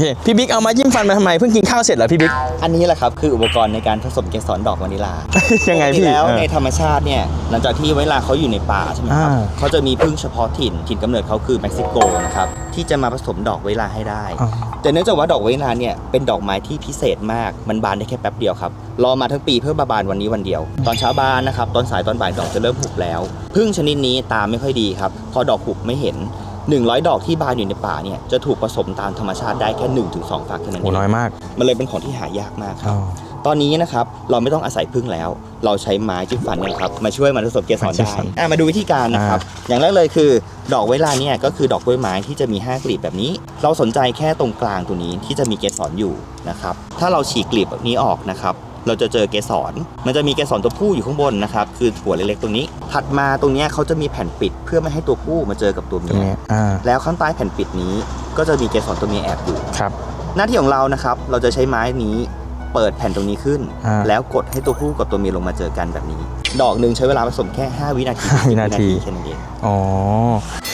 เคพี่บิ๊กเอามาจิ้มฟันมาทำไมเพิ่งกินข้าวเสร็จเหรอพี่บิ๊ก อันนี้แหละครับคืออุปกรณ์ในการผสมเกสรดอกวานิลา ยังไงปกติพี่แล้วเออในธรรมชาติเนี่ยหลังจากที่เวลาเขาอยู่ในป่าใช่ไหมครับอ่าเขาจะมีพึ่งเฉพาะถิ่นถิ่นกำเนิดเขาคือเม็กซิโกนะครับที่จะมาผสมดอกวานิลาให้ได้อ๋อแต่เนื่องจากว่าดอกวานิลาเนี่ยเป็นดอกไม้ที่พิเศษมากมันบานได้แค่แป๊บเดียวครับรอมาทั้งปีเพื่อมาบานวันนี้วันเดียว ตอนเช้าบานนะครับตอนสายตอนบ่ายดอกจะเริ่มหุบแล้วพึ่งชนิดนี้ตาไม่ค่อยดีครับพอดอกหุบไม่เห็น 100 ดอกที่บานอยู่ในป่าเนี่ยจะถูกผสมตามธรรมชาติได้แค่1-2ถึงฝักเท่านั้นโอ้เองน้อยมากมันเลยเป็นของที่หายากมากครับอ๋อตอนนี้นะครับเราไม่ต้องอาศัยพึ่งแล้ว เราใช้ไม้จิ้มฟันเนี่ยครับมาช่วยมันผสมเกสรไม้จิ้มได้ฟันอะมาดูวิธีการนะครับอย่างแรกเลยคือ ดอกไวลาเนี่ยก็คือดอกกล้วยไม้ที่จะมี 5 กลีบแบบนี้ เราสนใจแค่ตรงกลางตัวนี้ที่จะมีเกสรอยู่นะครับถ้าเราฉีกกลีบแบบนี้ออกนะครับ เราจะเจอเกสร มันจะมีเกสรตัวผู้อยู่ข้างบนนะครับ คือถั่วเล็กๆตรงนี้ ถัดมาตรงเนี้ยเขาจะมีแผ่นปิดเพื่อไม่ให้ตัวผู้มาเจอกับตัวตรเมีงยนี้อ่าแล้วข้างใต้แผ่นปิดนี้ ก็จะมีเกสรตัวเมียแอบอยู่ครับ หน้าที่ของเรานะครับ เราจะใช้ไม้นี้เปิดแผ่นตรงนี้ขึ้นอ่าแล้วกดให้ตัวผู้กับตัวเมียลงมาเจอกันแบบนี้ ดอกหนึ่งใช้เวลาผสมแค่ 5 วินาทีห้าวินาทีแค่นั้นเองอ๋อ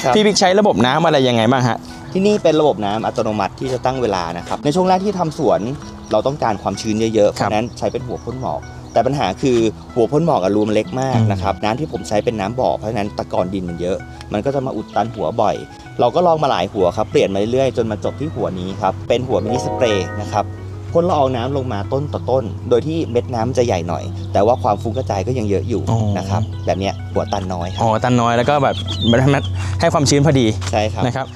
ครับพี่บิ๊กใช้ระบบน้ำอะไรยังไงบ้างฮะ ที่นี่เป็นระบบน้ำอัตโนมัติที่จะตั้งเวลานะครับ ในช่วงแรกที่ทำสวนเราต้องการความชื้นเยอะๆ เพครับราะฉะนั้นใช้เป็นหัวพ่นหมอก แต่ปัญหาคือหัวพ่นหมอกอะรูมันเล็กมากอืมนะครับน้ำที่ผมใช้เป็นน้ำบ่อเพราะฉะนั้นตะกอนดินมันเยอะ มันก็จะมาอุดตันหัวบ่อย เราก็ลองมาหลายหัวครับเปลี่ยนมาเรื่อยๆจนมาจบที่หัวนี้ครับเป็นหัวมินิสเปรย์นะครับพ่นละอองน้ำลงมาต้นต่อต้น โดยที่เม็ดน้ำจะใหญ่หน่อย แต่ว่าความฟุ้งกระจายก็ยังเยอะอยู่อ๋อนะครับ แบบเนี้ยหัวตันน้อยครัอ๋บอตันน้อยแล้วก็แบบมันให้ความชื้นพอดี ใช่ครับ นะครับ